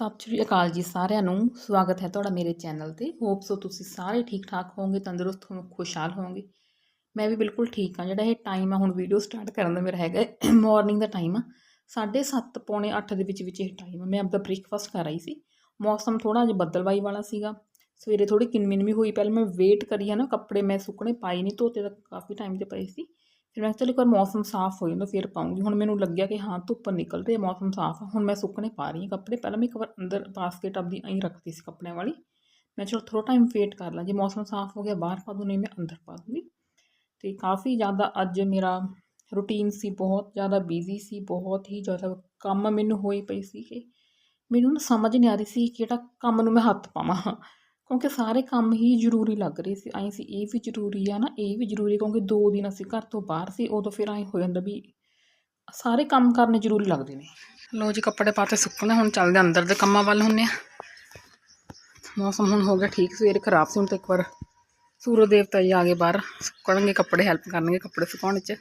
ਸਤਿ ਸ਼੍ਰੀ ਅਕਾਲ ਜੀ ਸਾਰਿਆਂ ਨੂੰ। ਸਵਾਗਤ ਹੈ ਤੁਹਾਡਾ ਮੇਰੇ ਚੈਨਲ ਤੇ। ਹੋਪ ਸੋ ਤੁਸੀਂ ਸਾਰੇ ਠੀਕ ਠਾਕ ਹੋਵੋਗੇ, ਤੰਦਰੁਸਤ ਹੋ ਖੁਸ਼ਹਾਲ ਹੋਵੋਗੇ। ਮੈਂ ਵੀ ਬਿਲਕੁਲ ਠੀਕ ਹਾਂ। ਜਿਹੜਾ ਇਹ ਟਾਈਮ ਆ, ਹੁਣ ਵੀਡੀਓ ਸਟਾਰਟ ਕਰਨ ਦਾ ਮੇਰਾ ਹੈਗਾ। ਮਾਰਨਿੰਗ ਦਾ ਟਾਈਮ ਆ। 7:30 ਪੌਣੇ 8 ਦੇ ਵਿੱਚ ਵਿੱਚ ਇਹ ਟਾਈਮ ਆ। ਮੈਂ ਆਪਦਾ ਬ੍ਰੇਕਫਾਸਟ ਕਰ ਆਈ ਸੀ। ਮੌਸਮ ਥੋੜਾ ਜਿਹਾ ਬੱਦਲਵਾਈ ਵਾਲਾ ਸੀਗਾ। ਸਵੇਰੇ ਥੋੜੀ ਕਿਨਮਿਨ ਵੀ ਹੋਈ। ਪਹਿਲਾਂ ਮੈਂ ਵੇਟ ਕਰੀ ਆ ਨਾ ਕੱਪੜੇ, ਮੈਂ ਸੁੱਕਣੇ ਪਾਈ ਨਹੀਂ ਧੋਤੇ ਤਾਂ ਕਾਫੀ ਟਾਈਮ ਤੇ ਪਏ ਸੀ। ਫਿਰ ਮੈਂ ਕਿਹਾ ਚਲ ਇੱਕ ਵਾਰ ਮੌਸਮ ਸਾਫ਼ ਹੋ ਜਾਂਦਾ, ਫਿਰ ਪਾਉਂਗੀ। ਹੁਣ ਮੈਨੂੰ ਲੱਗਿਆ ਕਿ ਹਾਂ, ਧੁੱਪ ਨਿਕਲ ਰਹੀ ਹੈ, ਮੌਸਮ ਸਾਫ਼ ਆ। ਹੁਣ ਮੈਂ ਸੁੱਕਣੇ ਪਾ ਰਹੀ ਹਾਂ ਕੱਪੜੇ। ਪਹਿਲਾਂ ਮੈਂ ਇੱਕ ਵਾਰ ਅੰਦਰ ਬਾਸਕਟ ਆਪਦੀ ਐਂ ਰੱਖਤੀ ਸੀ ਕੱਪੜਿਆਂ ਵਾਲੀ। ਮੈਂ ਚਲੋ ਥੋੜਾ ਟਾਈਮ ਵੇਟ ਕਰ ਲਾਂ। ਜੇ ਮੌਸਮ ਸਾਫ਼ ਹੋ ਗਿਆ, ਬਾਹਰ ਪਾ ਦੂੰ, ਨਹੀਂ ਮੈਂ ਅੰਦਰ ਪਾ ਦੂੰਗੀ। ਤੇ ਕਾਫੀ ਜ਼ਿਆਦਾ ਅੱਜ ਮੇਰਾ ਰੂਟੀਨ ਸੀ, ਬਹੁਤ ਜ਼ਿਆਦਾ ਬਿਜ਼ੀ ਸੀ, ਬਹੁਤ ਹੀ ਜ਼ਿਆਦਾ ਕੰਮ ਮੈਨੂੰ ਹੋਈ ਪਈ ਸੀ ਕਿ ਮੈਨੂੰ ਨਾ ਸਮਝ ਨਹੀਂ ਆ ਰਹੀ ਸੀ ਕਿਹੜਾ ਕੰਮ ਨੂੰ ਮੈਂ ਹੱਥ ਪਾਵਾਂ। ਕਿਉਂਕਿ ਸਾਰੇ ਕੰਮ ਹੀ ਜ਼ਰੂਰੀ ਲੱਗ ਰਹੇ ਸੀ ਐਂ ਸੀ ਇਹ ਵੀ ਜ਼ਰੂਰੀ ਆ ਨਾ ਇਹ ਵੀ ਜ਼ਰੂਰੀ ਕਿਉਂਕਿ ਦੋ ਦਿਨ ਅਸੀਂ ਘਰ ਤੋਂ ਬਾਹਰ ਸੀ ਉਦੋਂ ਫਿਰ ਐਂ ਹੋ ਜਾਂਦਾ ਵੀ ਸਾਰੇ ਕੰਮ ਕਰਨੇ ਜ਼ਰੂਰੀ ਲੱਗਦੇ ਨੇ। ਲੋ ਜੀ ਕੱਪੜੇ ਪਾ ਕੇ ਸੁੱਕਣੇ ਹੁਣ ਚੱਲਦੇ ਅੰਦਰ ਦੇ ਕੰਮਾਂ ਵੱਲ ਹੁੰਨੇ ਆ। ਮੌਸਮ ਹੁਣ ਹੋ ਗਿਆ ਠੀਕ ਸਵੇਰੇ ਖਰਾਬ ਸੀ ਹੁਣ ਤਾਂ ਇੱਕ ਵਾਰ ਸੂਰਜ ਦੇਵਤਾ ਜੀ ਆ ਗਏ ਬਾਹਰ ਸੁੱਕਣਗੇ ਕੱਪੜੇ ਹੈਲਪ ਕਰਨਗੇ ਕੱਪੜੇ ਸੁਕਾਉਣ 'ਚ।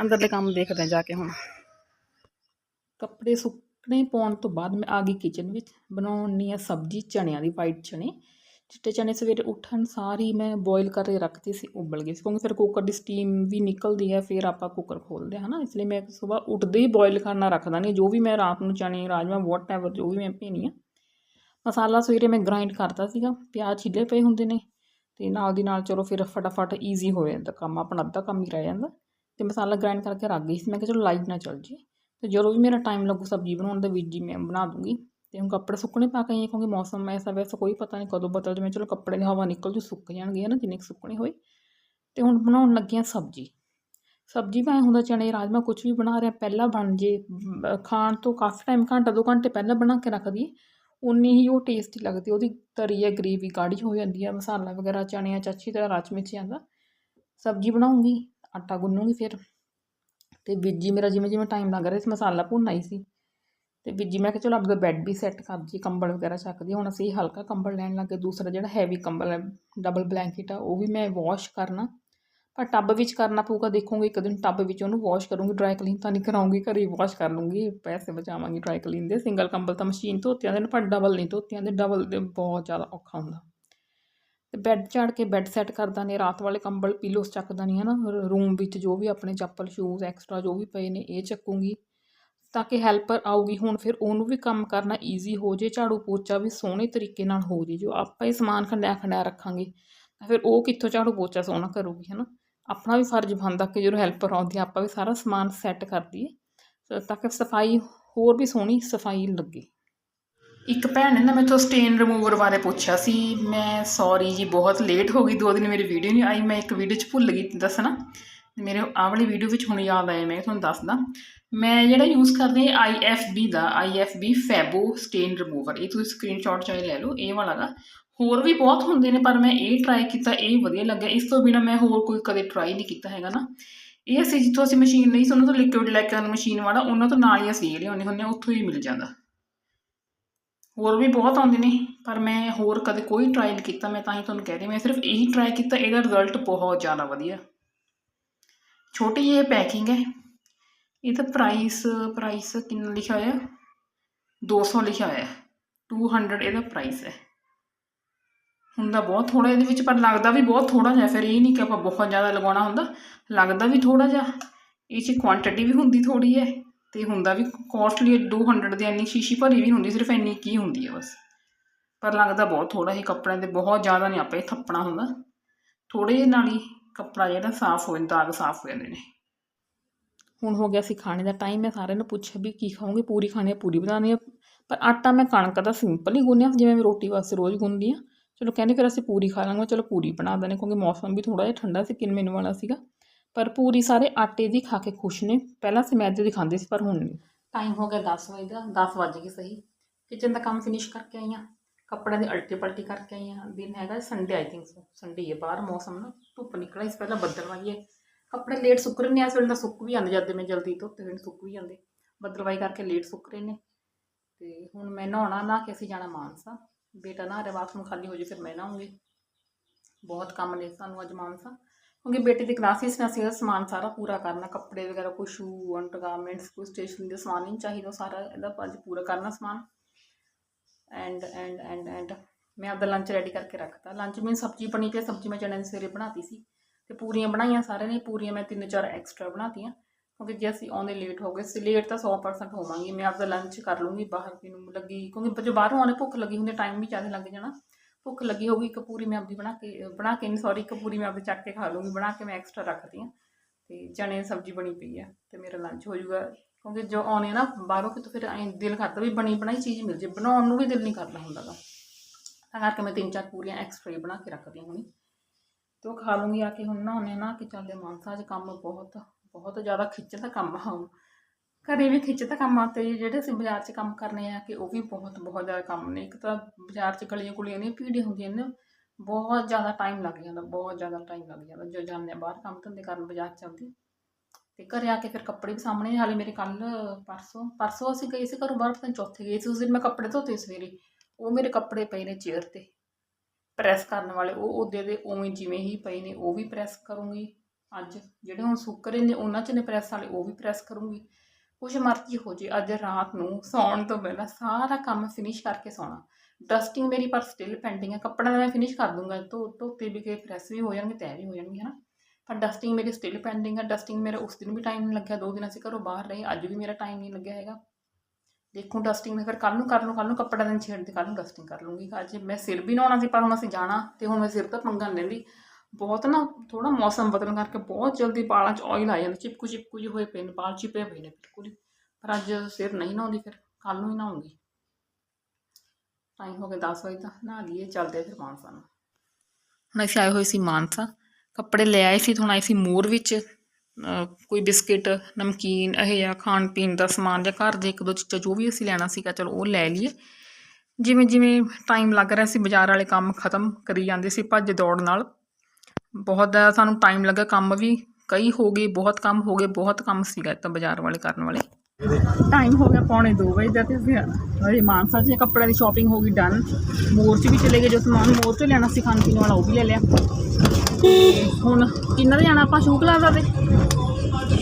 ਅੰਦਰਲੇ ਕੰਮ ਦੇਖਦੇ ਹਾਂ ਜਾ ਕੇ ਹੁਣ। ਕੱਪੜੇ ਸੁੱਕਣੇ ਪਾਉਣ ਤੋਂ ਬਾਅਦ ਮੈਂ ਆ ਗਈ ਕਿਚਨ ਵਿੱਚ ਬਣਾਉਣੀ ਆ ਸਬਜ਼ੀ ਚਣਿਆਂ ਦੀ ਵਾਈਟ ਚਣੇ ਚਿੱਟੇ ਚਨੇ ਸਵੇਰੇ ਉੱਠਣ, ਸਾਰ ਹੀ ਮੈਂ ਬੋਇਲ ਕਰਕੇ ਰੱਖਤੀ ਸੀ, ਉਬਲ ਗਏ ਸੀ, ਕਿਉਂਕਿ ਫਿਰ ਕੁੱਕਰ ਦੀ ਸਟੀਮ ਵੀ ਨਿਕਲਦੀ ਹੈ, ਫਿਰ ਆਪਾਂ ਕੁੱਕਰ ਖੋਲਦੇ ਹਾਂ ਨਾ ਇਸ ਲਈ ਮੈਂ ਸਵੇਰ ਉੱਠਦੇ ਹੀ ਬੋਇਲ ਕਰਨਾ ਰੱਖਦਾ ਨਹੀਂ ਜੋ ਵੀ ਮੈਂ ਰਾਤ ਨੂੰ ਚਣੇ ਰਾਜਮਾ ਵਾਟ ਐਵਰ ਜੋ ਵੀ ਮੈਂ ਭੇਣੀ ਆ, ਮਸਾਲਾ ਸਵੇਰੇ ਮੈਂ ਗ੍ਰਾਈਂਡ ਕਰਤਾ ਸੀਗਾ, ਪਿਆਜ਼ ਛਿੱਲੇ ਪਏ ਹੁੰਦੇ ਨੇ, ਤੇ ਨਾਲ ਦੀ ਨਾਲ ਚਲੋ ਫਿਰ ਫਟਾਫਟ ਈਜ਼ੀ ਹੋ ਜਾਂਦਾ ਕੰਮ, ਆਪਣਾ ਅੱਧਾ ਕੰਮ ਹੀ ਰਹਿ ਜਾਂਦਾ, ਤੇ ਮਸਾਲਾ ਗ੍ਰਾਈਂਡ ਕਰਕੇ ਰੱਖ ਗਈ ਸੀ, ਮੈਂ ਕਿਹਾ ਚਲੋ ਲਾਈਟ ਨਾ ਚੱਲ ਜੇ ਤੇ ਜਦੋਂ ਵੀ ਮੇਰਾ ਟਾਈਮ ਲੱਗੂ ਸਬਜ਼ੀ ਬਣਾਉਣ ਦੇ ਵਿੱਚ ਜੀ ਮੈਂ ਬਣਾ ਦੂੰਗੀ। ਤੇ ਹੁਣ ਕੱਪੜੇ ਸੁੱਕਣੇ ਪਾ ਕੇ ਆਈ ਕਿਉਂਕਿ ਮੌਸਮ ਐਸਾ ਵੈਸਾ ਕੋਈ ਪਤਾ ਨਹੀਂ ਕਦੋਂ ਬਦਲ ਜਾਵੇ। ਚਲੋ ਕੱਪੜੇ ਦੀ ਹਵਾ ਨਿਕਲ ਜੂ, ਸੁੱਕ ਜਾਣਗੇ ਹੈ ਨਾ ਜਿੰਨੇ ਕੁ ਸੁੱਕਣੇ ਹੋਏ। ਤੇ ਹੁਣ ਬਣਾਉਣ ਲੱਗੇ ਹਾਂ ਸਬਜ਼ੀ। ਸਬਜ਼ੀ ਭਾਵੇਂ ਹੁੰਦਾ ਚਣੇ ਰਾਜਮਾ ਕੁਝ ਵੀ ਬਣਾ ਰਿਹਾ, ਪਹਿਲਾਂ ਬਣ ਜੇ ਖਾਣ ਤੋਂ ਕਾਫੀ ਟਾਈਮ ਘੰਟਾ ਦੋ ਘੰਟੇ ਪਹਿਲਾਂ ਬਣਾ ਕੇ ਰੱਖ ਦਈਏ। ਉਨੀ ਹੀ ਉਹ ਟੇਸਟੀ ਲੱਗਦੀ, ਉਹਦੀ ਤਰੀ ਹੈ ਗਰੇਵੀ ਗਾੜੀ ਹੋ ਜਾਂਦੀ ਹੈ, ਮਸਾਲਾ ਵਗੈਰਾ, ਚਣਿਆਂ 'ਚ ਅੱਛੀ ਤਰ੍ਹਾਂ ਰਚ ਮਿਚ ਜਾਂਦਾ ਸਬਜ਼ੀ ਬਣਾਉਂਗੀ, ਆਟਾ ਗੁੰਨੂੰਗੀ ਫਿਰ। ਤੇ ਬੀਜੀ ਮੇਰਾ ਜਿਵੇਂ ਜਿਵੇਂ ਟਾਈਮ ਲੱਗ ਰਿਹਾ ਸੀ, ਮਸਾਲਾ ਭੁੰਨਣਾ ਹੀ ਸੀ। ਤੇ ਬੀਜੀ ਮੈਂ ਕਿਹਾ ਚਲੋ ਆਪਦਾ ਬੈੱਡ ਵੀ ਸੈੱਟ ਕਰ ਜੀ ਕੰਬਲ ਵਗੈਰਾ ਚੱਕਦੀ ਹੁਣ ਅਸੀਂ ਹਲਕਾ ਕੰਬਲ ਲੈਣ ਲੱਗੇ, ਦੂਸਰਾ ਜਿਹੜਾ ਹੈਵੀ ਕੰਬਲ ਹੈ ਡਬਲ ਬਲੈਂਕਟ ਆ, ਉਹ ਵੀ ਮੈਂ ਵਾਸ਼ ਕਰਨਾ। ਪਰ ਟੱਬ ਵਿੱਚ ਕਰਨਾ ਪਊਗਾ, ਦੇਖੂੰਗੀ, ਇੱਕ ਦਿਨ ਟੱਬ ਵਿੱਚ ਉਹਨੂੰ ਵਾਸ਼ ਕਰੂੰਗੀ ਡਰਾਈ ਕਲੀਨ ਤਾਂ ਨਹੀਂ ਕਰਾਉਂਗੀ, ਘਰੇ ਵਾਸ਼ ਕਰ ਲੂੰਗੀ, ਪੈਸੇ ਬਚਾਵਾਂਗੀ ਡਰਾਈ ਕਲੀਨ ਦੇ। ਸਿੰਗਲ ਕੰਬਲ ਤਾਂ ਮਸ਼ੀਨ ਧੋਤਿਆਂ ਦੇ ਨੇ, ਪਰ ਡਬਲ ਨਹੀਂ ਧੋਤਿਆਂ ਦੇ ਡਬਲ ਦੇ ਬਹੁਤ ਜ਼ਿਆਦਾ ਔਖਾ ਹੁੰਦਾ। ਤੇ ਬੈੱਡ ਝਾੜ ਕੇ ਬੈੱਡ ਸੈੱਟ ਕਰਦਾ ਨੇ, ਰਾਤ ਵਾਲੇ ਕੰਬਲ ਪੀਲੋਸ ਚੱਕਦਾ ਨਹੀਂ ਹੈ ਨਾ ਰੂਮ ਵਿੱਚ ਜੋ ਵੀ ਆਪਣੇ ਚੱਪਲ ਸ਼ੂਜ਼ ਐਕਸਟਰਾ ਜੋ ਵੀ ਪਏ ਨੇ, ਇਹ ਚੱਕੂੰਗੀ। ਤਾਂ ਕਿ ਹੈਲਪਰ ਆਊਗੀ। ਹੁਣ ਫਿਰ ਉਹਨੂੰ ਵੀ ਕੰਮ ਕਰਨਾ ਈਜ਼ੀ ਹੋ ਜੇ, ਝਾੜੂ ਪੋਚਾ ਵੀ ਸੋਹਣੇ ਤਰੀਕੇ ਨਾਲ ਹੋ ਜੇ, ਜੋ ਆਪਾਂ ਹੀ ਸਮਾਨ ਖੰਡਿਆ ਖੰਡਿਆ ਰੱਖਾਂਗੇ, ਤਾਂ ਫਿਰ ਉਹ ਕਿੱਥੋਂ ਝਾੜੂ ਪੋਚਾ ਸੋਹਣਾ ਕਰੂਗੀ ਹੈ ਨਾ ਆਪਣਾ ਵੀ ਫਰਜ਼ ਬਣਦਾ ਕਿ ਜਦੋਂ ਹੈਲਪਰ ਆਉਂਦੀ ਆ, ਆਪਾਂ ਵੀ ਸਾਰਾ ਸਮਾਨ ਸੈੱਟ ਕਰ ਦਈਏ, ਤਾਂ- ਤਾਂ ਕਿ ਸਫ਼ਾਈ ਹੋਰ ਵੀ ਸੋਹਣੀ ਸਫ਼ਾਈ ਲੱਗੇ। ਇੱਕ ਭੈਣ ਨੇ ਨਾ ਮੈਥੋਂ ਸਟੇਨ ਰਿਮੂਵਰ ਬਾਰੇ ਪੁੱਛਿਆ ਸੀ। ਮੈਂ ਸੌਰੀ ਜੀ, ਬਹੁਤ ਲੇਟ ਹੋ ਗਈ, ਦੋ ਦਿਨ ਮੇਰੀ ਵੀਡੀਓ ਨਹੀਂ ਆਈ, ਮੈਂ ਇੱਕ ਵੀਡੀਓ 'ਚ ਭੁੱਲ ਗਈ ਦੱਸਣਾ ਮੇਰੇ ਆਹ ਵਾਲੀ ਵੀਡੀਓ ਵਿੱਚ ਹੁਣ ਯਾਦ ਆਇਆ, ਮੈਂ ਤੁਹਾਨੂੰ ਦੱਸਦਾ। ਮੈਂ ਜਿਹੜਾ ਯੂਜ਼ ਕਰਦੀ ਹਾਂ IFB ਦਾ IFB ਫੈਬੋ ਸਟੇਨ ਰਿਮੂਵਰ ਇਹ ਤੁਸੀਂ ਸਕਰੀਨਸ਼ਾਟ ਚਾਹੇ ਲੈ ਲਓ, ਇਹ ਵਾਲਾ ਦਾ ਹੋਰ ਵੀ ਬਹੁਤ ਹੁੰਦੇ ਨੇ, ਪਰ ਮੈਂ ਇਹ ਟਰਾਈ ਕੀਤਾ, ਇਹ ਵਧੀਆ ਲੱਗਿਆ। ਇਸ ਤੋਂ ਬਿਨਾ ਮੈਂ ਹੋਰ ਕੋਈ ਕਦੇ ਟਰਾਈ ਨਹੀਂ ਕੀਤਾ ਹੈਗਾ ਨਾ। ਇਹ ਅਸੀਂ ਜਿੱਥੋਂ ਅਸੀਂ ਮਸ਼ੀਨ ਲਈ ਸੀ, ਉਹਨਾਂ ਤੋਂ ਲਿਕੁਇਡ ਲੈ ਕੇ ਮਸ਼ੀਨ ਵਾਲਾ, ਉਹਨਾਂ ਤੋਂ ਨਾਲ ਹੀ ਅਸੀਂ ਲਿਆਉਂਦੇ ਹੁੰਦੇ ਹਾਂ, ਉੱਥੋਂ ਹੀ ਮਿਲ ਜਾਂਦਾ। ਹੋਰ ਵੀ ਬਹੁਤ ਆਉਂਦੇ ਨੇ, ਪਰ ਮੈਂ ਹੋਰ ਕਦੇ ਕੋਈ ਟਰਾਈ ਨਹੀਂ ਕੀਤਾ, ਮੈਂ ਤਾਂ ਹੀ ਤੁਹਾਨੂੰ ਕਹਿ ਰਹੀ ਮੈਂ ਸਿਰਫ ਇਹੀ ਟਰਾਈ ਕੀਤਾ, ਇਹਦਾ ਰਿਜ਼ਲਟ ਬਹੁਤ ਜ਼ਿਆਦਾ ਵਧੀਆ। ਛੋਟੀ ਜਿਹੀ ਪੈਕਿੰਗ ਹੈ। ਇਹਦਾ ਪ੍ਰਾਈਸ ਪ੍ਰਾਈਸ ਕਿੰਨਾ ਲਿਖਿਆ ਹੋਇਆ? 200 ਲਿਖਿਆ ਹੋਇਆ। 200 ਇਹਦਾ ਪ੍ਰਾਈਸ ਹੈ। ਹੁੰਦਾ ਬਹੁਤ ਥੋੜਾ ਇਹਦੇ ਵਿੱਚ ਪਰ ਲੱਗਦਾ ਵੀ ਬਹੁਤ ਥੋੜਾ ਜਿਹਾ, ਫਿਰ ਇਹ ਨਹੀਂ ਕਿ ਆਪਾਂ ਬਹੁਤ ਜ਼ਿਆਦਾ ਲਗਾਉਣਾ ਹੁੰਦਾ। ਲੱਗਦਾ ਵੀ ਥੋੜਾ ਜਿਹਾ। ਇਹ 'ਚ ਕੁਆਂਟੀਟੀ ਵੀ ਹੁੰਦੀ ਥੋੜੀ ਹੈ ਤੇ ਹੁੰਦਾ ਵੀ ਕੋਸਟਲੀ 200 ਦੀ ਇੰਨੀ ਸ਼ੀਸ਼ੀ ਭਰੀ ਵੀ ਹੁੰਦੀ, ਸਿਰਫ ਇੰਨੀ ਕੀ ਹੁੰਦੀ ਹੈ ਬਸ। ਪਰ ਲੱਗਦਾ ਬਹੁਤ ਥੋੜਾ ਹੀ ਕੱਪੜਿਆਂ ਤੇ ਬਹੁਤ ਜ਼ਿਆਦਾ ਨਹੀਂ ਆਪਾਂ ਇਹ ਥੱਪਣਾ ਹੁੰਦਾ। ਥੋੜੇ ਜਿਹੇ ਨਾਲ ਹੀ ਕੱਪੜਾ ਜਿਹੜਾ ਸਾਫ਼ ਹੋ ਜਾਂਦਾ ਦਾਗ ਸਾਫ਼ ਹੋ ਜਾਂਦੇ ਨੇ। ਹੁਣ ਹੋ ਗਿਆ ਸੀ ਖਾਣੇ ਦਾ ਟਾਈਮ ਮੈਂ ਸਾਰਿਆਂ ਨੂੰ ਪੁੱਛਿਆ ਵੀ ਕੀ ਖਾਓਗੇ ਪੂਰੀ ਖਾਣੀ ਆ ਪੂਰੀ ਬਣਾਉਣੀ ਆ। ਪਰ ਆਟਾ ਮੈਂ ਕਣਕ ਦਾ ਸਿੰਪਲ ਹੀ ਗੁੰਨਿਆ ਜਿਵੇਂ ਮੈਂ ਰੋਟੀ ਵਾਸਤੇ ਰੋਜ਼ ਗੁੰਨਦੀ ਆ ਚਲੋ ਕਹਿੰਦੇ ਫਿਰ ਅਸੀਂ ਪੂਰੀ ਖਾ ਲਾਂਗੇ ਚਲੋ ਪੂਰੀ ਬਣਾ ਦਿੰਦੇ ਕਿਉਂਕਿ ਮੌਸਮ ਵੀ ਥੋੜਾ ਜਿਹਾ ਠੰਡਾ ਸੀ ਕਿਨਮਿਨ ਵਾਲਾ ਸੀਗਾ। ਪਰ ਪੂਰੀ ਸਾਰੇ ਆਟੇ ਦੀ ਖਾ ਕੇ ਖੁਸ਼ ਨੇ। ਪਹਿਲਾਂ ਅਸੀਂ ਮੈਦੇ ਦੀ ਖਾਂਦੇ ਸੀ ਪਰ ਹੁਣ ਨਹੀਂ। ਟਾਈਮ ਹੋ ਗਿਆ 10 ਵਜੇ ਦਾ 10 ਵਜ ਗਏ ਸਹੀ। ਕਿਚਨ ਦਾ ਕੰਮ ਫਿਨਿਸ਼ ਕਰਕੇ ਆਈ ਹਾਂ। ਕੱਪੜਿਆਂ ਦੀ ਅਲਟੀ ਪਲਟੀ ਕਰਕੇ ਆਈ ਹਾਂ। ਦਿਨ ਹੈਗਾ Sunday I think so Sunday ਹੈ ਬਾਹਰ ਮੌਸਮ ਨਾ, ਧੁੱਪ ਨਿਕਲਿਆ ਇਸ ਪਹਿਲਾਂ ਬੱਦਲ ਹੈ ਕੱਪੜੇ ਲੇਟ ਸੁੱਕ ਰਹੇ ਨੇ, ਇਸ ਵੇਲੇ ਤਾਂ ਸੁੱਕ ਵੀ ਜਾਂਦੇ ਜਦ ਮੈਂ ਜਲਦੀ ਧੋਤੇ ਹੋਏ ਸੁੱਕ ਵੀ ਜਾਂਦੇ। ਬੱਦਲਵਾਈ ਕਰਕੇ ਲੇਟ ਸੁੱਕ ਰਹੇ ਨੇ। ਤੇ ਹੁਣ ਮੈਂ ਨਹਾਉਣਾ, ਨਾ ਕਿ ਅਸੀਂ ਜਾਣਾ ਮਾਨਸਾ। ਬੇਟਾ ਨਹਾ ਰਿਹਾ ਬਾਥਰੂਮ ਖਾਲੀ ਹੋ ਜੇ, ਫਿਰ ਮੈਂ ਨਹਾਉਂਗੀ। ਬਹੁਤ ਕੰਮ ਨੇ ਸਾਨੂੰ ਅੱਜ ਮਾਨਸਾ। ਕਿਉਂਕਿ ਬੇਟੇ ਦੀ ਕਲਾਸਿਸ ਨੇ ਅਸੀਂ ਇਹਦਾ ਸਮਾਨ ਸਾਰਾ ਪੂਰਾ ਕਰਨਾ, ਕੱਪੜੇ ਵਗੈਰਾ ਕੋਈ ਸ਼ੂ ਅੰਡਰਗਾਰਮੈਂਟਸ ਕੋਈ ਸਟੇਸ਼ਨਰੀ ਦਾ ਸਮਾਨ ਨਹੀਂ ਚਾਹੀਦਾ ਸਾਰਾ ਇਹਦਾ ਅੱਜ ਪੂਰਾ ਕਰਨਾ ਸਮਾਨ। And and and and. ਮੈਂ ਆਪਦਾ ਲੰਚ ਰੈਡੀ ਕਰਕੇ ਰੱਖਤਾ। ਲੰਚ ਮੇਂ ਸਬਜ਼ੀ ਬਣੀ ਪਈ ਸਬਜ਼ੀ ਮੈਂ ਚਣਿਆਂ ਦੀ ਸਵੇਰੇ ਬਣਾਤੀ ਸੀ। ਤੇ ਪੂਰੀਆਂ ਬਣਾਈਆਂ ਸਾਰਿਆਂ ਨੇ, ਪੂਰੀਆਂ ਮੈਂ ਤਿੰਨ ਚਾਰ ਐਕਸਟਰਾ ਬਣਾਤੀਆਂ, ਕਿਉਂਕਿ ਜੇ ਅਸੀਂ ਆਉਂਦੇ ਲੇਟ ਹੋ ਗਏ ਸੀ ਲੇਟ ਤਾਂ 100% ਹੋਵਾਂਗੇ। ਮੈਂ ਆਪਦਾ ਲੰਚ ਕਰ ਲੂੰਗੀ, ਬਾਹਰ ਵੀ ਨੂੰ ਲੱਗੀ, ਕਿਉਂਕਿ ਜੋ ਬਾਹਰੋਂ ਆਉਣੇ, ਭੁੱਖ ਲੱਗੀ ਹੁੰਦੀ ਟਾਈਮ ਵੀ ਜ਼ਿਆਦਾ ਲੱਗ ਜਾਣਾ। ਭੁੱਖ ਲੱਗੀ ਹੋਊਗੀ, ਇੱਕ ਪੂਰੀ ਮੈਂ ਆਪਦੀ ਬਣਾ ਕੇ ਬਣਾ ਕੇ ਨਹੀਂ ਸੌਰੀ ਇੱਕ ਪੂਰੀ ਮੈਂ ਆਪਦੀ ਚੱਕ ਕੇ ਖਾ ਲੂੰਗੀ, ਬਣਾ ਕੇ ਮੈਂ ਐਕਸਟਰਾ ਰੱਖਦੀ ਹਾਂ ਤੇ ਚਣੇ ਦੀ ਸਬਜ਼ੀ ਬਣੀ ਪਈ ਹੈ ਤੇ ਮੇਰਾ ਲੰਚ ਹੋ ਜਾਊਗਾ। ਕਿਉਂਕਿ ਜੋ ਆਉਣੇ ਆ ਨਾ ਬਾਹਰੋਂ ਕਿਤੋਂ ਫਿਰ ਐਂ ਦਿਲ ਕਰਦਾ ਵੀ ਬਣੀ ਬਣਾਈ ਚੀਜ਼ ਮਿਲ ਜੇ, ਬਣਾਉਣ ਨੂੰ ਵੀ ਦਿਲ ਨਹੀਂ ਕਰਦਾ ਹੁੰਦਾ ਗਾ ਤਾਂ ਕਰਕੇ ਮੈਂ ਤਿੰਨ ਚਾਰ ਪੂਰੀਆਂ ਐਕਸਟਰਾ ਬਣਾ ਕੇ ਰੱਖਦੀ ਹਾਂ ਹੁਣੀ। ਤੇ ਉਹ ਖਾ ਲੂੰਗੀ ਆ ਕੇ ਹੁਣ ਨਾ ਨਹਾਉਂਦੇ ਨਾ ਕਿ ਚੱਲਦੇ ਮਾਨਸਾ 'ਚ ਕੰਮ ਬਹੁਤ ਬਹੁਤ ਜ਼ਿਆਦਾ ਖਿੱਚ ਦਾ ਕੰਮ ਆ ਉਹ। ਘਰੇ ਵੀ ਖਿੱਚ ਦਾ ਕੰਮ ਆ ਤੇ ਜਿਹੜੇ ਅਸੀਂ ਬਾਜ਼ਾਰ 'ਚ ਕੰਮ ਕਰਨੇ ਆ ਕਿ ਉਹ ਵੀ ਬਹੁਤ ਬਹੁਤ ਜ਼ਿਆਦਾ ਕੰਮ ਨੇ। ਇੱਕ ਤਾਂ ਬਾਜ਼ਾਰ 'ਚ ਗਲੀਆਂ ਗੁਲੀਆਂ ਨੇ ਭੀੜੀਆਂ ਹੁੰਦੀਆਂ ਨੇ, ਬਹੁਤ ਜ਼ਿਆਦਾ ਟਾਈਮ ਲੱਗ ਜਾਂਦਾ, ਬਹੁਤ ਜ਼ਿਆਦਾ ਟਾਈਮ ਲੱਗ ਜਾਂਦਾ। ਜੋ ਜਾਂਦੇ ਆ ਬਾਹਰ ਕੰਮ ਧੰਦੇ ਕਰਨ ਬਾਜ਼ਾਰ 'ਚ ਆਉਂਦੀ ਤੇ ਘਰੇ ਆ ਕੇ ਫਿਰ ਕੱਪੜੇ ਵੀ ਸਾਹਮਣੇ ਹਾਲੇ ਮੇਰੇ ਕੱਲ ਪਰਸੋਂ ਪਰਸੋਂ ਅਸੀਂ ਗਏ ਸੀ ਘਰੋਂ ਬਾਹਰ, ਪਤਾ ਚੌਥੇ ਗਏ ਸੀ, ਉਸ ਦਿਨ ਮੈਂ ਕੱਪੜੇ ਧੋਤੇ ਸਵੇਰੇ, ਉਹ ਮੇਰੇ ਕੱਪੜੇ ਪਏ ਨੇ ਚੇਅਰ ਤੇ, ਪ੍ਰੈਸ ਕਰਨ ਵਾਲੇ, ਉਹ ਉਹਦੇ ਦੇ ਉਵੇਂ ਜਿਵੇਂ ਹੀ ਪਏ ਨੇ, ਉਹ ਵੀ ਪ੍ਰੈਸ ਕਰੂੰਗੀ, ਅੱਜ ਜਿਹੜੇ ਹੁਣ ਸੁੱਕ ਰਹੇ ਨੇ, ਉਹਨਾਂ 'ਚ ਨੇ ਪ੍ਰੈਸ ਵਾਲੇ, ਉਹ ਵੀ ਪ੍ਰੈਸ ਕਰੂੰਗੀ, ਕੁਛ ਮਰਜ਼ੀ ਹੋ ਜੇ, ਅੱਜ ਰਾਤ ਨੂੰ ਸੌਣ ਤੋਂ ਪਹਿਲਾਂ ਸਾਰਾ ਕੰਮ ਫਿਨਿਸ਼ ਕਰਕੇ ਸੌਣਾ ਡਸਟਿੰਗ ਮੇਰੀ ਪਰ ਸਟਿਲ ਪੈਂਡਿੰਗ ਹੈ ਕੱਪੜਾ ਤਾਂ ਮੈਂ ਫਿਨਿਸ਼ ਕਰ ਦੂੰਗਾ, ਧੋ, ਧੋਤੇ ਵੀ ਗਏ ਪ੍ਰੈਸ ਵੀ ਹੋ ਜਾਣਗੇ, ਤੈਅ ਵੀ ਹੋ ਜਾਣਗੇ, ਹਨਾ। ਪਰ ਡਸਟਿੰਗ ਮੇਰੀ ਸਟਿਲ ਪੈਂਡਿੰਗ ਹੈ ਡਸਟਿੰਗ ਮੇਰਾ ਉਸ ਦਿਨ ਵੀ ਟਾਈਮ ਨਹੀਂ ਲੱਗਿਆ, ਦੋ ਦਿਨ ਅਸੀਂ ਘਰੋਂ ਬਾਹਰ ਰਹੇ, ਅੱਜ ਵੀ ਮੇਰਾ ਟਾਈਮ ਨਹੀਂ ਲੱਗਿਆ ਹੈਗਾ। ਦੇਖੋ ਡਸਟਿੰਗ ਮੈਂ ਫਿਰ ਕੱਲ ਨੂੰ ਕਰ ਲੂੰ ਕੱਲ ਨੂੰ ਕੱਪੜਾ ਦਿਨ ਛੇੜ ਦੇ ਕੱਲ ਨੂੰ ਡਸਟਿੰਗ ਕਰ ਲੂੰਗੀ ਅੱਜ ਮੈਂ ਸਿਰ ਵੀ ਨਹਾਉਣਾ ਸੀ, ਪਰ ਹੁਣ ਅਸੀਂ ਜਾਣਾ ਤੇ ਹੁਣ ਮੈਂ ਸਿਰ ਤਾਂ ਪੰਗਾ ਨਹੀਂ ਲੈਂਦੀ ਬਹੁਤ ਨਾ ਥੋੜਾ ਮੌਸਮ ਬਦਲਣ ਕਰਕੇ ਬਹੁਤ ਜਲਦੀ ਬਾਲਾਂ 'ਚ ਆਇਲ ਆ ਜਾਂਦਾ, ਚਿਪਕੂ ਚਿਪਕੂ ਜਿਹੇ ਹੋਏ ਪਏ ਨੇ ਬਾਲ ਚਿਪੇ ਹੋਏ ਨੇ ਬਿਲਕੁਲ ਹੀ। ਪਰ ਅੱਜ ਸਿਰ ਨਹੀਂ ਨਹਾਉਂਦੀ, ਫਿਰ ਕੱਲ ਨੂੰ ਹੀ ਨਹਾਉਂਗੀ। ਟਾਈਮ ਹੋ ਗਿਆ 10 ਵਜੇ ਦਾ ਨਹਾ ਲਈਏ, ਚੱਲਦੇ ਫਿਰ ਮਾਨਸਾ ਨੂੰ। ਹੁਣ ਅਸੀਂ ਆਏ ਹੋਏ ਸੀ ਮਾਨਸਾ। ਕੱਪੜੇ ਲੈ ਆਏ ਸੀ ਹੁਣ ਆਏ ਸੀ ਮੋਰ ਵਿੱਚ। ਕੋਈ ਬਿਸਕਿਟ, ਨਮਕੀਨ, ਇਹ ਆ ਖਾਣ ਪੀਣ ਦਾ ਸਮਾਨ ਜਾਂ ਘਰ ਦੇ ਇੱਕ ਦੋ ਚੀਜ਼ਾਂ ਜੋ ਵੀ ਅਸੀਂ ਲੈਣਾ ਸੀਗਾ, ਚਲੋ ਉਹ ਲੈ ਲਈਏ। ਜਿਵੇਂ ਜਿਵੇਂ ਟਾਈਮ ਲੱਗ ਰਿਹਾ ਸੀ, ਬਾਜ਼ਾਰ ਵਾਲੇ ਕੰਮ ਖਤਮ ਕਰੀ ਜਾਂਦੇ ਸੀ ਭੱਜ ਦੌੜ ਨਾਲ। ਬਹੁਤ ਜ਼ਿਆਦਾ ਸਾਨੂੰ ਟਾਈਮ ਲੱਗਾ, ਕੰਮ ਵੀ ਕਈ ਹੋ ਗਏ, ਬਹੁਤ ਕੰਮ ਹੋ ਗਏ, ਬਹੁਤ ਕੰਮ ਸੀਗਾ ਤਾਂ ਬਾਜ਼ਾਰ ਵਾਲੇ ਕਰਨ ਵਾਲੇ। ਟਾਈਮ ਹੋ ਗਿਆ ਪੌਣੇ 2 ਵਜੇ ਦਾ ਤੇ ਫਿਰ ਮਾਨਸਾ 'ਚ ਕੱਪੜਿਆਂ ਦੀ ਸ਼ਾਪਿੰਗ ਹੋ ਗਈ ਡਨ ਮੋਰ 'ਚ ਵੀ ਚਲੇ ਗਏ ਜੋ ਸਮਾਨ, ਮੋਰ 'ਚ ਲੈਣਾ ਸੀ, ਖਾਣ ਪੀਣ ਵਾਲਾ ਉਹ ਵੀ ਲੈ ਲਿਆ। ਹੁਣ ਕਿੰਨਾ ਜਾਣਾ ਆਪਾਂ? ਸ਼ੂ ਪਲਾਜ਼ਾ ਤੇ?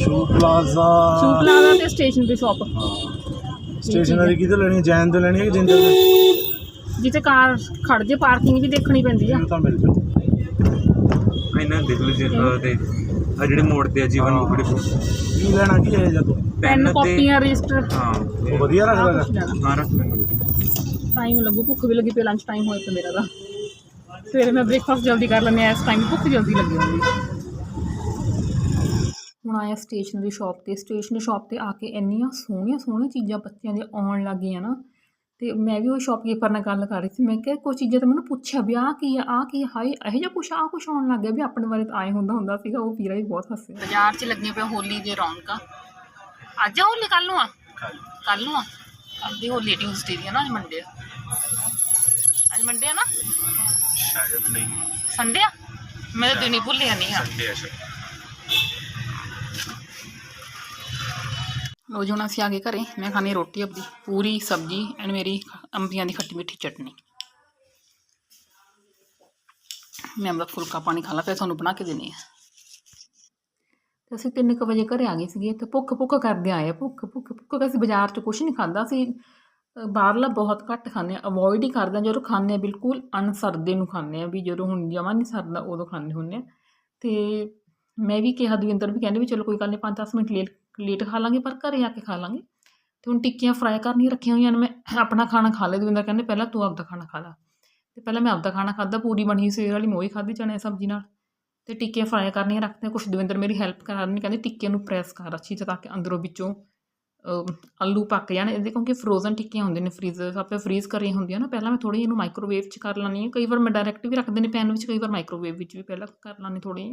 Shoe plaza. ਸ਼ੂ ਪਲਾਜ਼ਾ ਤੇ ਸਟੇਸ਼ਨ ਦੀ ਸ਼ਾਪ। ਸਟੇਸ਼ਨਰੀ ਕਿਤੇ ਲੈਣੀ ਹੈ ਜੈਨ ਤੋਂ ਲੈਣੀ ਹੈ ਕਿ ਜਿੰਦਰ ਤੋਂ? ਜਿੱਥੇ ਕਾਰ ਖੜ ਜੇ ਪਾਰਕਿੰਗ ਵੀ ਦੇਖਣੀ ਪੈਂਦੀ ਆ। ਤਾਂ ਮਿਲ ਜਾਊ। ਇਹਨਾਂ ਦੇਖ ਲਓ ਜੀ ਤੇ ਆ ਜਿਹੜੇ ਮੋੜ ਤੇ ਆ ਜੀਵਨ ਬੁੱਕੜੀ ਕੀ ਲੈਣਾ ਕੀ ਹੈ ਜਦੋਂ? ਪੈਨ ਤੇ ਕਾਪੀਆਂ ਰਜਿਸਟਰ। ਹਾਂ। ਉਹ ਵਧੀਆ ਰੱਖਦਾ ਲੈਣਾ। ਹਾਂ ਰੱਖ ਲੈਂਦੇ ਟਾਈਮ ਲੱਗੂ ਭੁੱਖ ਵੀ ਲੱਗੀ ਪਈ ਲੰਚ ਟਾਈਮ ਹੋਇਆ ਪਿਆ ਮੇਰਾ ਦਾ ਸਵੇਰੇ ਮੈਂ ਬ੍ਰੇਕਫਾਸਟ ਜਲਦੀ ਕਰ ਲੈਂਦੀ ਹਾਂ ਇਸ ਟਾਈਮ ਭੁੱਖ ਜਲਦੀ ਲੱਗੀ ਹੁੰਦੀ ਹੁਣ ਆਇਆ ਸਟੇਸ਼ਨਰੀ ਸ਼ਾਪ ਤੇ। ਸਟੇਸ਼ਨਰੀ ਸ਼ਾਪ ਤੇ ਆ ਕੇ ਇੰਨੀਆਂ ਸੋਹਣੀਆਂ ਸੋਹਣੀਆਂ ਚੀਜ਼ਾਂ ਬੱਚਿਆਂ ਦੇ ਆਉਣ ਲੱਗ ਗਈਆਂ ਨਾ। ਤੇ ਮੈਂ ਵੀ ਉਹ ਸ਼ਾਪਕੀਪਰ ਨਾਲ ਗੱਲ ਕਰ ਰਹੀ ਸੀ। ਮੈਂ ਕਿਹਾ ਕੁਝ ਚੀਜ਼ਾਂ ਤਾਂ ਮੈਨੂੰ ਪੁੱਛਿਆ ਵੀ ਆਹ ਕੀ ਆ ਆਹ ਕੀ ਆ ਹਾਏ ਇਹੋ ਜਿਹਾ ਕੁਛ ਆਹ ਕੁਛ ਆਉਣ ਲੱਗ ਗਿਆ ਵੀ ਆਪਣੇ ਬਾਰੇ ਤਾਂ ਆਏ ਹੁੰਦਾ ਹੁੰਦਾ ਸੀਗਾ ਉਹ ਵੀਰਾ ਵੀ ਬਹੁਤ ਹੱਸੇ। ਬਾਜ਼ਾਰ 'ਚ ਲੱਗੀਆਂ ਪਿਆ ਹੋਲੀ ਦੇ ਰੌਣਕਾਂ। ਅੱਜ ਆ ਹੋਲੀ? ਕੱਲ ਨੂੰ ਆ? ਕੱਲ ਨੂੰ ਆ? ਕੱਲ ਦੀ ਹੋਲੀ ਟਿਊਸਡੇ ਦੀ ਆ ਨਾ ਅੱਜ ਮੰਡੇ ਆ। ਅੱਜ ਮੰਡੇ ਆ ਨਾ? ਸ਼ਾਇਦ ਨਹੀਂ। ਸੰਡੇ ਆ? ਮੈਂ ਤਾਂ ਦਿਨ ਹੀ ਭੁੱਲ ਜਾਂਦੀ ਹਾਂ। ਸੰਡੇ ਆ ਸ਼ਾਇਦ। ਲੋ ਜੀ ਹੁਣ ਅਸੀਂ ਆ ਗਏ ਘਰੇ। ਮੈਂ ਖਾਣੀ ਰੋਟੀ ਆਪਦੀ ਪੂਰੀ ਸਬਜ਼ੀ ਐਂਡ ਮੇਰੀ ਅੰਬੀਆਂ ਦੀ ਖੱਟੀ ਮਿੱਠੀ ਚਟਨੀ। ਮੈਂ ਆਪਦਾ ਫੁਲਕਾ ਪਾਣੀ ਖਾ ਲਾ ਪਿਆ ਤੁਹਾਨੂੰ ਬਣਾ ਕੇ ਦੇਣੀ ਆ ਤੇ ਅਸੀਂ ਤਿੰਨ ਕੁ ਵਜੇ ਘਰੇ ਆ ਗਏ ਸੀਗੇ ਤੇ ਭੁੱਖ ਭੁੱਖ ਕਰਦੇ ਆਏ ਆ, ਭੁੱਖ ਭੁੱਖ ਭੁੱਖ ਅਸੀਂ ਬਾਜ਼ਾਰ 'ਚ ਕੁਝ ਨਹੀਂ ਖਾਂਦਾ। ਅ, ਬਾਹਰਲਾ ਬਹੁਤ ਘੱਟ ਖਾਂਦੇ ਆ ਅਵੋਇਡ ਹੀ ਕਰਦੇ ਆ, ਜਦੋਂ ਖਾਂਦੇ ਆ ਬਿਲਕੁਲ ਅਨਸਰਦੇ ਨੂੰ ਖਾਂਦੇ ਆ, ਵੀ ਜਦੋਂ ਹੁਣ ਜਮਾ ਨਹੀਂ ਸਰਦਾ ਉਦੋਂ ਖਾਂਦੇ ਹੁੰਦੇ ਆ। ਤੇ ਮੈਂ ਵੀ ਕਿਹਾ, ਦਵਿੰਦਰ ਵੀ ਕਹਿੰਦੇ ਵੀ ਚਲੋ ਕੋਈ ਗੱਲ ਨਹੀਂ 5-10 ਮਿੰਟ ਲੇਟ ਲੇਟ ਖਾ ਲਾਂਗੇ, ਪਰ ਘਰੇ ਆ ਕੇ ਖਾ ਲਾਂਗੇ। ਤੇ ਹੁਣ ਟਿੱਕੀਆਂ ਫਰਾਈ ਕਰਨੀਆਂ ਰੱਖੀਆਂ ਹੋਈਆਂ ਨੇ, ਮੈਂ ਆਪਣਾ ਖਾਣਾ ਖਾ ਲਿਆ, ਦਵਿੰਦਰ ਕਹਿੰਦੇ ਪਹਿਲਾਂ ਤੂੰ ਆਪਦਾ ਖਾਣਾ ਖਾ ਲਾ। ਤੇ ਪਹਿਲਾਂ ਮੈਂ ਆਪਦਾ ਖਾਣਾ ਖਾਦਾ ਪੂਰੀ ਬਣੀ ਸਵੇਰ ਵਾਲੀ ਮੋਈ ਖਾਧੀ ਚਣੇ ਸਬਜ਼ੀ ਨਾਲ। ਤੇ ਟਿੱਕੀਆਂ ਫਰਾਈ ਕਰਨੀਆਂ ਰੱਖਦੇ ਕੁਛ ਦਵਿੰਦਰ ਮੇਰੀ ਹੈਲਪ ਕਰਨੀ ਕਹਿੰਦੇ ਟਿੱਕੀਆਂ ਨੂੰ ਪ੍ਰੈਸ ਕਰ ਅੱਛੀ ਤਰ੍ਹਾਂ ਤਾਂ ਕਿ ਅੰਦਰੋਂ ਵਿੱਚੋਂ ਆਲੂ ਪੱਕ ਜਾਣ। ਇਹਦੇ ਕਿਉਂਕਿ ਫਰੋਜ਼ਨ ਟਿੱਕੀਆਂ ਹੁੰਦੀਆਂ ਨੇ ਫਰੀਜ਼ ਆਪੇ ਫਰੀਜ਼ ਕਰੀਆਂ ਹੁੰਦੀਆਂ ਨਾ। ਪਹਿਲਾਂ ਮੈਂ ਥੋੜੀ ਇਹਨੂੰ ਮਾਈਕ੍ਰੋਵੇਵ 'ਚ ਕਰ ਲੈਂਦੀ ਹਾਂ। ਕਈ ਵਾਰ ਮੈਂ ਡਾਇਰੈਕਟ ਵੀ ਰੱਖਦੇ ਨੇ ਪੈਨ ਵਿੱਚ, ਕਈ ਵਾਰ ਮਾਈਕ੍ਰੋਵੇਵ ਵਿੱਚ ਵੀ ਪਹਿਲਾਂ ਕਰ ਲੈਂਦੀ ਥੋੜੀ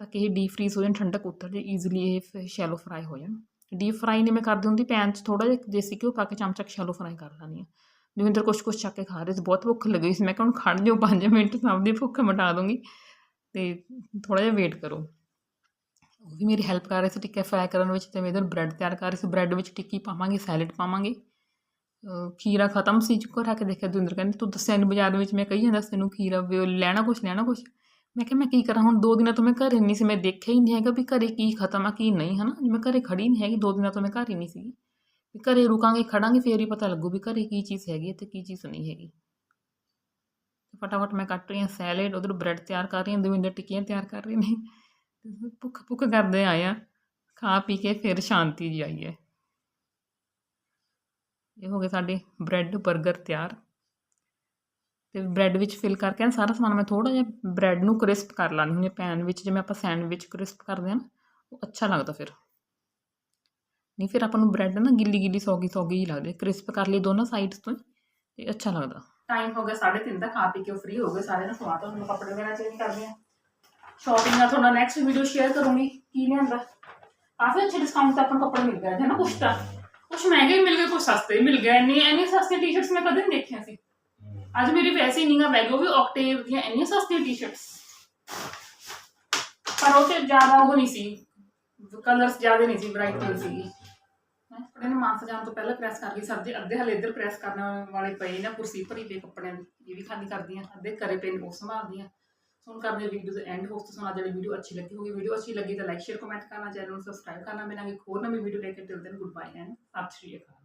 ਤਾਂ ਕਿ ਇਹ ਡੀਪ ਫਰੀਜ਼ ਹੋ ਜਾਣ, ਠੰਡਕ ਉਤਰ ਜੇ ਈਜ਼ੀਲੀ ਇਹ ਸ਼ੈਲੋ ਫਰਾਈ ਹੋ ਜਾਣ। ਡੀਪ ਫਰਾਈ ਨਹੀਂ ਮੈਂ ਕਰਦੀ ਹੁੰਦੀ ਪੈਨ 'ਚ ਥੋੜਾ ਜਿਹਾ ਦੇਸੀ ਘਿਓ ਪਾ ਕੇ ਚਮਚਾ ਸ਼ੈਲੋ ਫਰਾਈ ਕਰ ਲੈਂਦੀ ਹਾਂ। ਦਵਿੰਦਰ ਕੁਛ ਕੁਛ ਚੱਕ ਕੇ ਖਾ ਰਹੇ ਸੀ, ਬਹੁਤ ਭੁੱਖ ਲੱਗੀ ਸੀ। ਮੈਂ ਕਿਹਾ ਹੁਣ ਖੜ ਜਾਓ 5 ਮਿੰਟ, ਸਭ ਦੀ ਭੁੱਖ ਮਿਟਾ ਦੂੰਗੀ। ਤੇ ਥੋੜਾ ਜਿਹਾ ਵੇਟ ਕਰੋ। ਉਹ ਵੀ ਮੇਰੀ ਹੈਲਪ ਕਰ ਰਹੇ ਸੀ ਟਿੱਕੇ ਫਰਾਈ ਕਰਨ ਵਿੱਚ ਤੇ ਮੈਂ ਇਧਰ ਬ੍ਰੈਡ ਤਿਆਰ ਕਰ ਰਹੀ ਸੀ। ਬ੍ਰੈਡ ਵਿੱਚ ਟਿੱਕੀ ਪਾਵਾਂਗੇ ਸੈਲਡ ਪਾਵਾਂਗੇ। ਖੀਰਾ ਖਤਮ ਸੀ ਚੁੱਕਾ ਰੱਖ ਕੇ ਦੇਖਿਆ ਦਵਿੰਦਰ ਕਹਿੰਦੇ, ਤੂੰ ਦੱਸਿਆ ਨਹੀਂ ਬਾਜ਼ਾਰ ਵਿੱਚ? ਮੈਂ ਕਹੀ ਜਾਂਦਾ, ਤੈਨੂੰ ਖੀਰਾ ਵੀ ਲੈਣਾ ਕੁਛ ਲੈਣਾ ਕੁਛ? ਮੈਂ ਕਿਹਾ, ਮੈਂ ਕੀ ਕਰਾਂ? ਹੁਣ ਦੋ ਦਿਨਾਂ ਤੋਂ ਮੈਂ ਘਰੇ ਨਹੀਂ ਸੀ, ਮੈਂ ਦੇਖਿਆ ਹੀ ਨਹੀਂ ਹੈਗਾ ਵੀ ਘਰੇ ਕੀ ਖਤਮ ਆ, ਕੀ ਨਹੀਂ, ਹਨਾ? ਮੈਂ ਘਰੇ ਖੜੀ ਨਹੀਂ ਹੈਗੀ, ਦੋ ਦਿਨਾਂ ਤੋਂ ਮੈਂ ਘਰ ਹੀ ਨਹੀਂ ਸੀਗੀ। ਵੀ ਘਰੇ ਰੁਕਾਂਗੇ, ਖੜਾਂਗੇ, ਫੇਰ ਹੀ ਪਤਾ ਲੱਗੂ ਵੀ ਘਰੇ ਕੀ ਚੀਜ਼ ਹੈਗੀ ਹੈ ਤੇ ਕੀ ਚੀਜ਼ ਨਹੀਂ ਹੈਗੀ। ਫਟਾਫਟ ਮੈਂ ਕੱਟ ਰਹੀ ਹਾਂ ਸੈਲਡ ਉਧਰ ਬ੍ਰੈਡ ਤਿਆਰ ਕਰ ਰਹੀ ਹਾਂ ਦਵਿੰਦਰ ਟਿੱਕੀਆਂ ਤਿਆਰ ਕਰ ਰਹੇ ਨੇ। ਭੁੱਖ ਭੁੱਖ ਕਰਦੇ ਆਏ ਆ, ਖਾ ਪੀ ਕੇ ਫਿਰ ਸ਼ਾਂਤੀ ਜੀ ਆਈ ਹੈ। ਇਹ ਹੋ ਗਏ ਸਾਡੇ ਬ੍ਰੈਡ 버ਗਰ ਤਿਆਰ। ਤੇ ਬ੍ਰੈਡ ਵਿੱਚ ਫਿਲ ਕਰਕੇ ਨਾ ਸਾਰਾ ਸਮਾਨ ਮੈਂ ਥੋੜਾ ਜਿਹਾ ਬ੍ਰੈਡ ਨੂੰ ਕ੍ਰਿਸਪ ਕਰ ਲਾਂਦੀ ਹੁੰਦੀ ਪੈਨ ਵਿੱਚ, ਜਿਵੇਂ ਆਪਾਂ ਸੈਂਡਵਿਚ ਕ੍ਰਿਸਪ ਕਰਦੇ ਹਾਂ ਨਾ, ਉਹ ਅੱਛਾ ਲੱਗਦਾ ਫਿਰ। ਨਹੀਂ ਫਿਰ ਆਪਾਂ ਨੂੰ ਬ੍ਰੈਡ ਨਾ ਗਿੱਲੀ ਗਿੱਲੀ, ਸੌਗੀ ਸੌਗੀ ਹੀ ਲੱਗਦੇ ਕ੍ਰਿਸਪ ਕਰ ਲਈ ਦੋਨੋਂ ਸਾਈਡਸ ਤੋਂ ਤੇ ਅੱਛਾ ਲੱਗਦਾ। ਟਾਈਮ ਹੋ ਗਿਆ 3:30 ਦਾ ਖਾ ਪੀ ਕੇ ਫ੍ਰੀ ਹੋ ਗਏ ਸਾਰੇ ਨੂੰ ਸਵਾ ਤੋਂ ਕੱਪੜੇ ਵਗੈਰਾ ਚੇਂਜ ਕਰਦੇ ਆ। ਸ਼ਾਪਿੰਗ ਦਾ ਤੁਹਾਡਾ ਨੈਕਸਟ ਵੀਡੀਓ ਸ਼ੇਅਰ ਕਰੂੰਗੀ। ਕੀ ਲਿਆਂਦਾ? ਕਾਫੀ ਅੱਛੇ ਡਿਸਕਾਊਂਟ ਤੇ ਆਪਾਂ ਕੱਪੜੇ ਮਿਲ ਗਏ ਹੈ ਨਾ ਕੁਛ ਤਾਂ? ਕੁਛ ਮਹਿੰਗੇ ਮਿਲ ਗਏ, ਕੁਛ ਸਸਤੇ ਮਿਲ ਗਏ। ਇੰਨੀ ਇੰਨੀ ਸਸਤੀ ਟੀ-ਸ਼ਰਟਸ ਮੈਂ ਕਦੇ ਨਹੀਂ ਦੇਖੀਆਂ ਸੀ। ਅੱਜ ਮੇਰੀ ਵੈਸੇ ਹੀ ਨਿਗਾ ਬੈਗ ਵੀ ਆਕਟੇਵ ਦੀਆਂ, ਇੰਨੀਆਂ ਸਸਤੀਆਂ ਟੀ-ਸ਼ਰਟਸ ਪਰ ਉਹ ਤੇ ਜ਼ਿਆਦਾ ਉਹ ਨਹੀਂ ਸੀ। ਕਲਰਸ ਜ਼ਿਆਦਾ ਨਹੀਂ ਸੀ ਬ੍ਰਾਈਟ ਕਲਰ ਸੀਗੀ ਕੱਪੜੇ ਨੂੰ ਮਾਨਸਾ ਜਾਣ ਤੋਂ ਪਹਿਲਾਂ ਪ੍ਰੈਸ ਕਰ ਲਈ। ਸਰਦੇ ਅੱਧੇ ਹਲੇ ਇੱਧਰ ਪ੍ਰੈਸ ਕਰਨ ਵਾਲੇ ਪਏ ਨੇ, ਕੁਰਸੀ ਭਰੀ ਪਈ ਕੱਪੜਿਆਂ ਦੀ। ਇਹ ਵੀ ਖਾਲੀ ਕਰਦੀਆਂ ਅੱਧੇ ਕਰੇ ਪਏ ਨੇ, ਉਹ ਸੰਭਾਲਦੀਆਂ ਹੁਣ ਕਰਦੇ ਵੀਡੀਓ ਦੇ ਐਂਡ ਹੋਸਟ ਸੁਣਾ ਜਿਹੜੀ ਵੀਡੀਓ ਅੱਛੀ ਲੱਗੀ ਹੋਗੀ ਵੀਡੀਓ ਅੱਛੀ ਲੱਗੀ ਤਾਂ ਲਾਈਕ ਸ਼ੇਅਰ ਕਮੈਂਟ ਕਰਨਾ ਚੈਨਲ ਨੂੰ ਸਬਸਕ੍ਰਾਈਬ ਕਰਨਾ, ਮਿਲਾਂਗੇ ਇੱਕ ਹੋਰ ਨਵੀਂ ਵੀਡੀਓ ਲੈ ਕੇ। Till then good bye and ਸਤਿ ਸ਼੍ਰੀ ਅਕਾਲ।